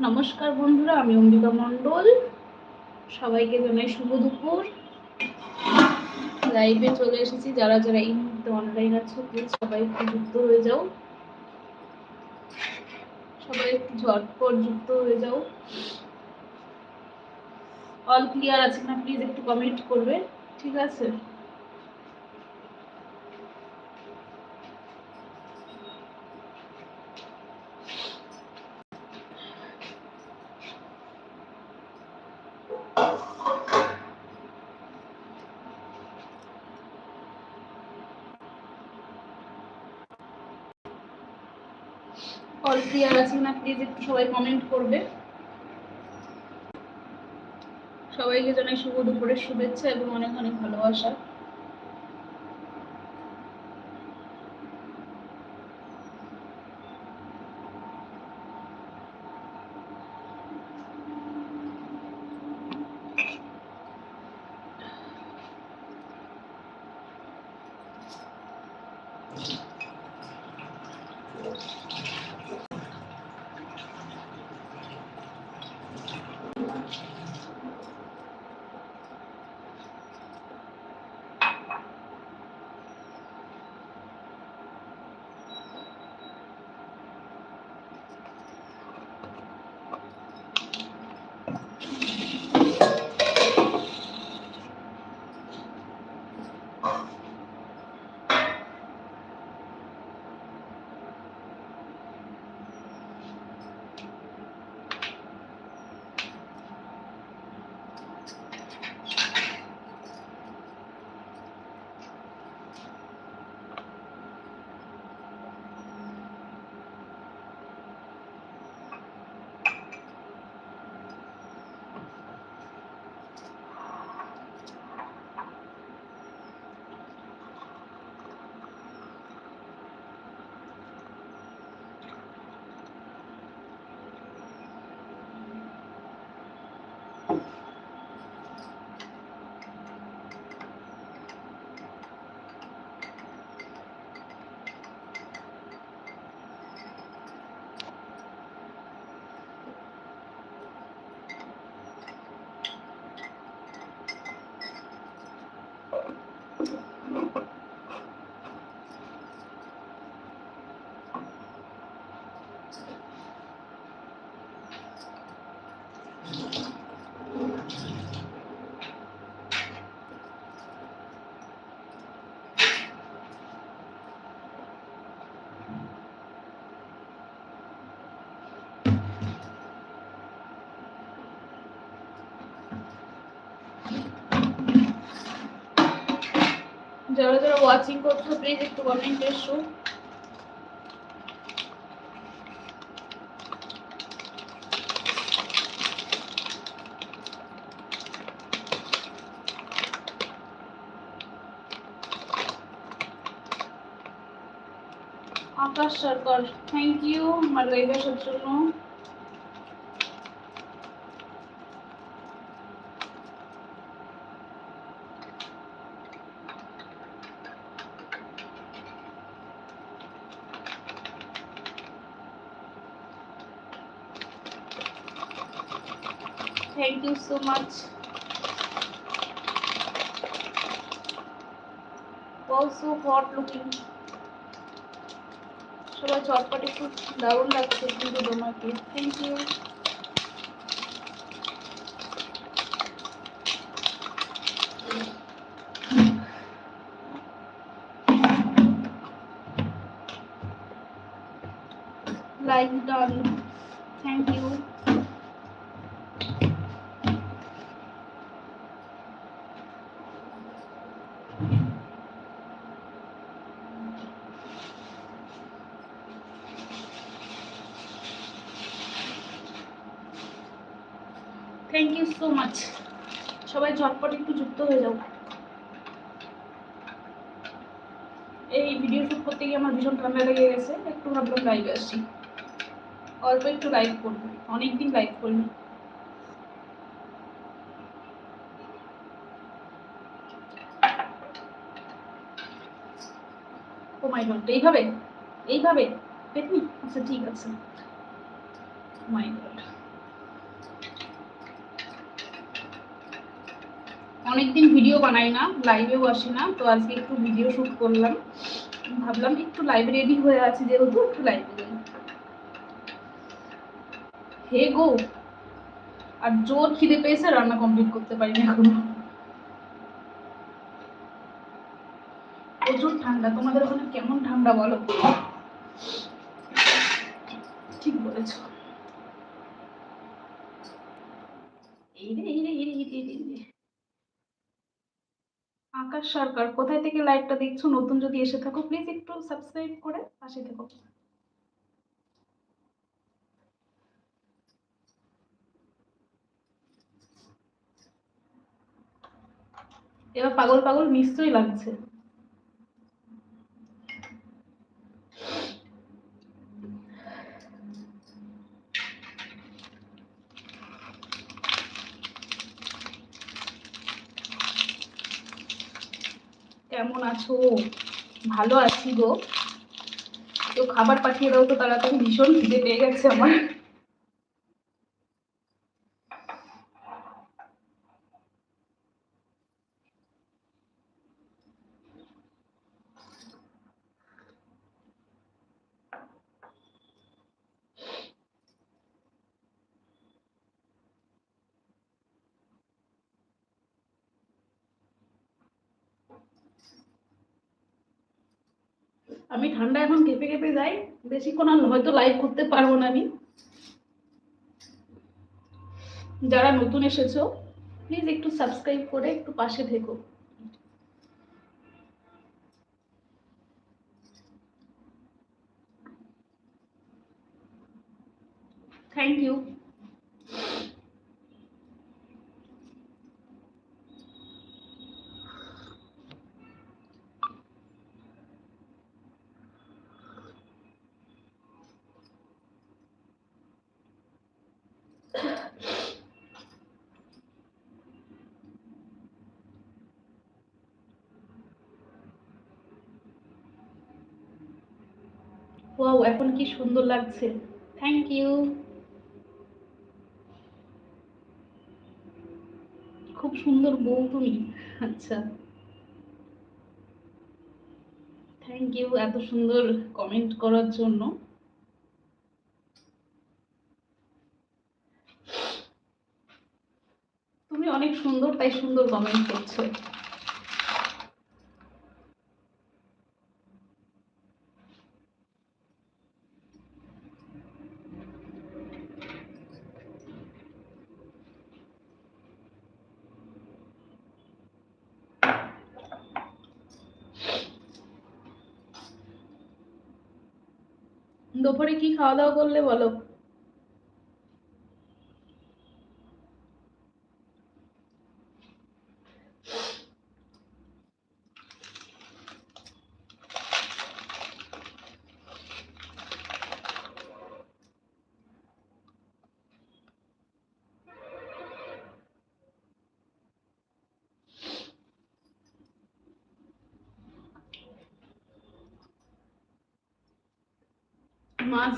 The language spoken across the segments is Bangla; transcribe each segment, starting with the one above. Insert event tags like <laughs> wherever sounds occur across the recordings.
নমস্কার বন্ধুরা, আমি অম্বিকা মণ্ডল। সবাইকে জানাই শুভ দুপুর। লাইভে চলে এসেছি। যারা যারা এই অনলাইন আছো প্লিজ সবাই একটু যুক্ত হয়ে যাও। সবাই একটু ঝটপট যুক্ত হয়ে যাও। অল ক্লিয়ার আছে না প্লিজ একটু কমেন্ট করবে। ঠিক আছে অল ক্লিয়ার আছে না প্লিজ একটু সবাই কমেন্ট করবে। সবাইকে জানাই শুভ দুপুরের শুভেচ্ছা এবং অনেক অনেক ভালোবাসা। যারা যারা ওয়াচিং করছ প্লিজ একটু কমেন্ট এসো। আকাশ সরকার থ্যাংক ইউ আমার লাইভ আসার জন্য thank you so much also hot looking সবাই চটপটে খুব দারুণ লাগছে কিন্তু তোমাকে thank you like done thank you thank you so much সবাই ঝটপট একটু যুক্ত হয়ে যাও। এই ভিডিও শুট করতে গিয়ে আমার ভীষণ ঠান্ডা লেগে গেছে, একটু ভাবলাম লাইভে আসছি। অল্প একটু লাইভ করব, অনেকদিন লাইভ করিনি। গড এইভাবে? এইভাবে? পেতনি আচ্ছা ঠিক আছে। মাই গড অনেকদিন ভিডিও বানাই না লাইভেও আসি না তো আজকে একটু ভিডিও শুট করলাম। ভাবলাম একটু লাইভ রেডি হয়ে আছি যেহেতু একটু লাইভে হে গো! আর জোর খিদে পেয়েছে রান্না কমপ্লিট করতে পারিনি এখনও। প্রচুর ঠান্ডা তোমাদের ওখানে কেমন ঠান্ডা বলো? ঠিক বলেছ। এই রে এই রে এই রে, এই রে। আকাশ সরকার, কোথায় থেকে লাইভটা দেখছ? নতুন যদি এসে থাকো প্লিজ একটু সাবস্ক্রাইব করে পাশে থেকো। এবার পাগল পাগল নিশ্চয়ই লাগছে। কেমন আছো? ভালো আছি গো। কেউ খাবার পাঠিয়ে দাও তো, তাড়াতাড়ি ভীষণ খিদে পেয়ে গেছে আমার। আমি ঠান্ডা এখন কেঁপে কেঁপে যাই, বেশিক্ষণ আর হয়তো লাইভ করতে পারব না আমি। যারা নতুন এসেছ প্লিজ একটু সাবস্ক্রাইব করে একটু পাশে থেকো। থ্যাংক ইউ ওয়াও, এখন কি সুন্দর লাগছে। থ্যাংক ইউ খুব সুন্দর বউ তুমি। আচ্ছা। থ্যাংক ইউ এত সুন্দর কমেন্ট করার জন্য। তুমি অনেক সুন্দর, তাই সুন্দর কমেন্ট করছ দুপুরে কি খাওয়া দাওয়া করলে বলো?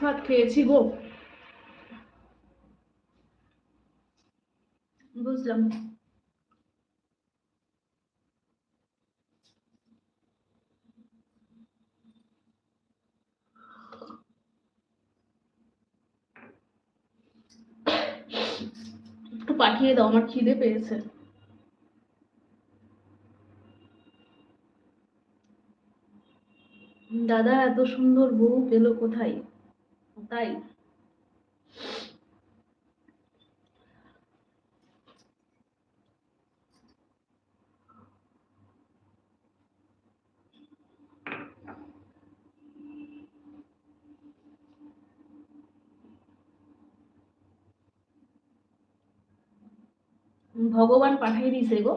ভাত খেয়েছি গো। বুঝলাম। একটু পাঠিয়ে দাও, আমার খিদে পেয়েছে। দাদা, এত সুন্দর বউ পেল কোথায়? তাই। ভগবান পাঠাই দিছে গো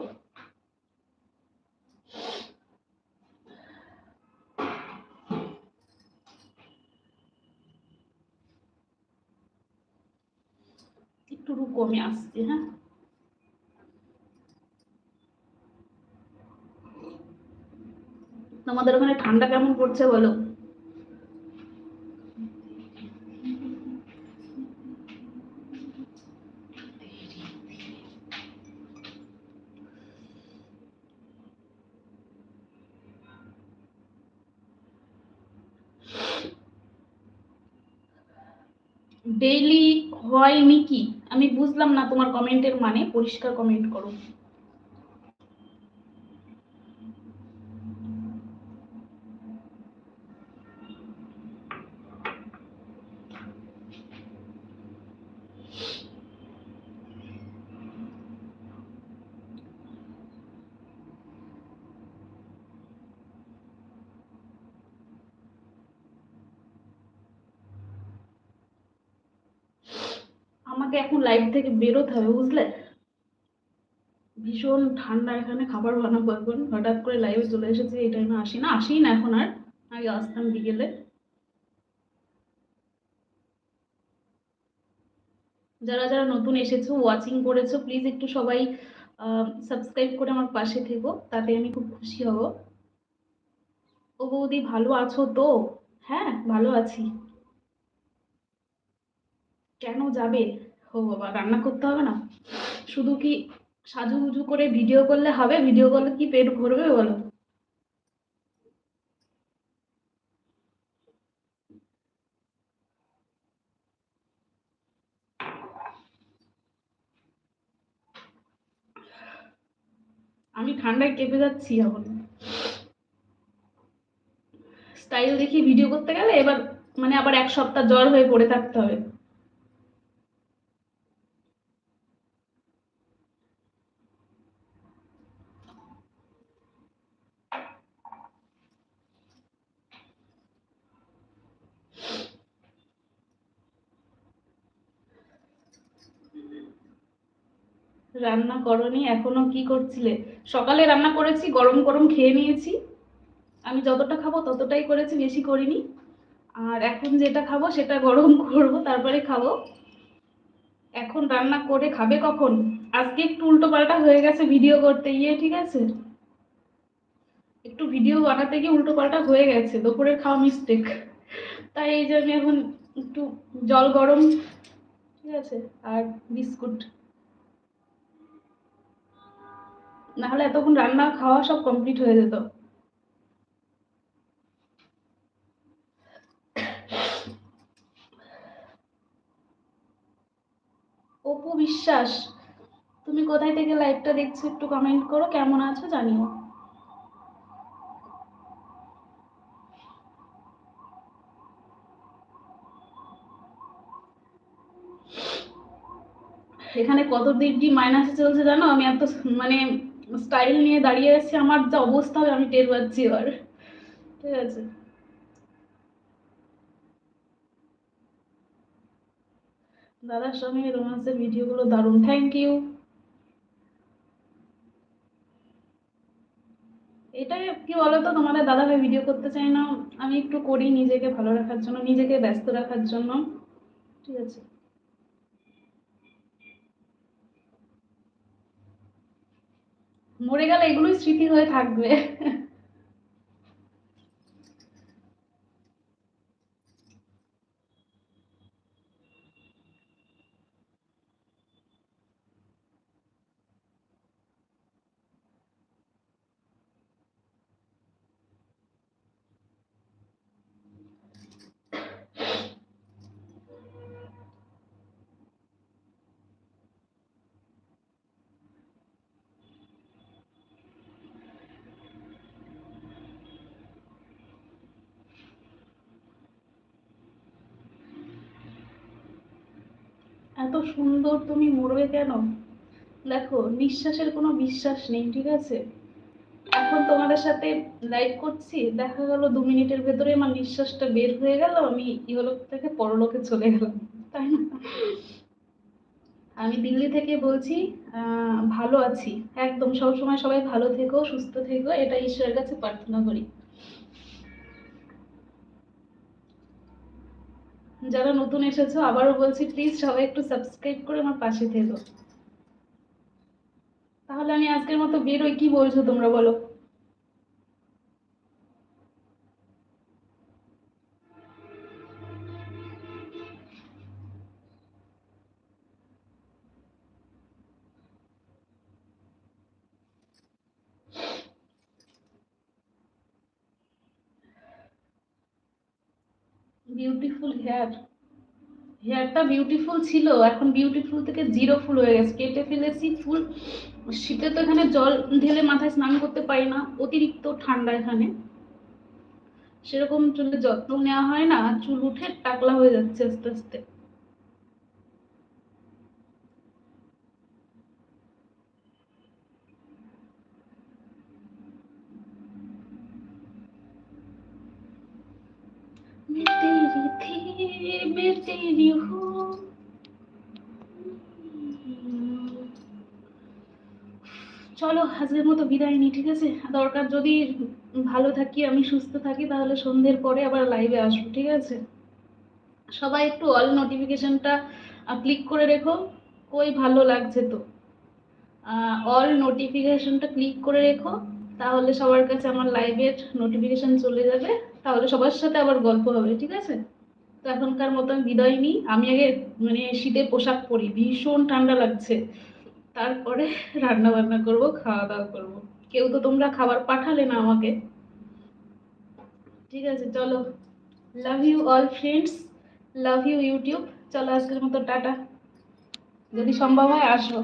একটু রুকো আমি আসছি হ্যাঁ তোমাদের ওখানে ঠান্ডা কেমন পড়ছে বলো ডেইলি হয়নি কি? আমি বুঝলাম না তোমার কমেন্টের মানে পরিষ্কার কমেন্ট করো। আমাকে এখন লাইভ থেকে বেরোতে হবে, বুঝলে? ভীষণ ঠান্ডা এখানে, খাবার বানাবো এখন। হঠাৎ করে লাইভে চলে এসেছে, এই টাইমে আসি না আসি না এখন আর। আগে আসতাম বিকেলে। যারা যারা নতুন এসেছ ওয়াচিং করেছ প্লিজ একটু সবাই সাবস্ক্রাইব করে আমার পাশে থেকো, তাতে আমি খুব খুশি হব। ও বৌদি, ভালো আছো তো? হ্যাঁ ভালো আছি। কেন যাবে? ও বাবা রান্না করতে হবে না? শুধু কি সাজুগুজু করে ভিডিও করলে হবে? ভিডিও করলে কি পেট ভরবে বলো? আমি ঠান্ডায় কেঁপে যাচ্ছি এখন। স্টাইল দেখি ভিডিও করতে গেলে এবার মানে আবার এক সপ্তাহ জ্বর হয়ে পড়ে থাকতে হবে। রান্না করনি, এখনও কি করছিলে? সকালে রান্না করেছি, গরম গরম খেয়ে নিয়েছি। আমি যতটা খাব ততটাই করেছি, বেশি করিনি। আর এখন যেটা খাব সেটা গরম <laughs> করব, তারপরে খাব। এখন রান্না করে খাবে কখন? আজকে একটু উল্টো পাল্টা হয়ে গেছে ভিডিও করতে গিয়ে, ঠিক আছে? একটু ভিডিও বানাতে গিয়ে উল্টো পাল্টা হয়ে গেছে, দুপুরের খাওয়া মিস্টেক তাই এই জন্য এখন একটু জল গরম, ঠিক আছে? আর বিস্কুট। নাহলে এতক্ষণ রান্না, খাওয়া সব কমপ্লিট হয়ে যেত। অপু বিশ্বাস, তুমি কোথায় থেকে লাইভটা দেখছ একটু কমেন্ট করো, কেমন আছো জানিও। এখানে কত ডিগ্রি মাইনাসে চলছে জানো? আমি এত মানে স্টাইল নিয়ে দাঁড়িয়ে আছি আমার যা অবস্থা হবে আমি টের পাচ্ছি এবার। ঠিক আছে। দাদার সঙ্গে রোমান্সের ভিডিওগুলো দারুণ। থ্যাংক ইউ এটাই কি বলতো, তোমাদের দাদা ভাই ভিডিও করতে চাই না। আমি একটু করি নিজেকে ভালো রাখার জন্য, নিজেকে ব্যস্ত রাখার জন্য। ঠিক আছে। মরে গেলে এগুলোই স্মৃতি হয়ে থাকবে। এত সুন্দর তুমি মরবে কেন? দেখো, নিঃশ্বাসের কোনো বিশ্বাস নেই, ঠিক আছে? এখন তোমাদের সাথে লাইভ করছি, দেখা গেল দু মিনিটের ভেতরে আমার নিঃশ্বাসটা বের হয়ে গেল, আমি ইহলোক থেকে পরলোকে চলে গেলাম, তাই না? আমি দিল্লি থেকে বলছি ভালো আছি, একদম সবসময় সবাই ভালো থেকো, সুস্থ থেকো এটা ঈশ্বরের কাছে প্রার্থনা করি। যারা নতুন এসেছ, আবারও বলছি প্লিজ সবাই একটু সাবস্ক্রাইব করে আমার পাশে থেকো তাহলে আমি আজকের মতো বেরোই কি বলছো তোমরা বলো? বিউটিফুল হেয়ার হেয়ারটা বিউটিফুল ছিল, এখন বিউটিফুল থেকে জিরো ফুল হয়ে গেছে। কেটে ফেলেছি ফুল। শীতে তো এখানে জল ঢেলে মাথায় স্নান করতে পারি না, অতিরিক্ত ঠান্ডা এখানে। সেরকম চুলের যত্ন নেওয়া হয় না, চুল উঠে টাকলা হয়ে যাচ্ছে আস্তে আস্তে। थी मैं तेरी हूँ চলো আজকের মতো বিদায় নি ঠিক আছে দরকার যদি ভালো থাকি আমি সুস্থ থাকি তাহলে সন্ধ্যের পরে আবার লাইভে আসবো ঠিক আছে সবাই একটু অল নোটিফিকেশনটা ক্লিক করে রেখো কই ভালো লাগছে তো অল নোটিফিকেশনটা ক্লিক করে রেখো তাহলে সবার কাছে আমার লাইভের নোটিফিকেশন চলে যাবে তাহলে সবার সাথে আবার গল্প হবে ঠিক আছে তো এখনকার মতন বিদায় নিই। আমি আগে মানে শীতের পোশাক পরি, ভীষণ ঠান্ডা লাগছে। তারপরে রান্না বান্না করব খাওয়া দাওয়া করব। কেউ তো তোমরা খাবার পাঠালে না আমাকে। ঠিক আছে, চলো। Love you all friends love you YouTube চলো আজকের মতো, টাটা। যদি সম্ভব হয়, আসো।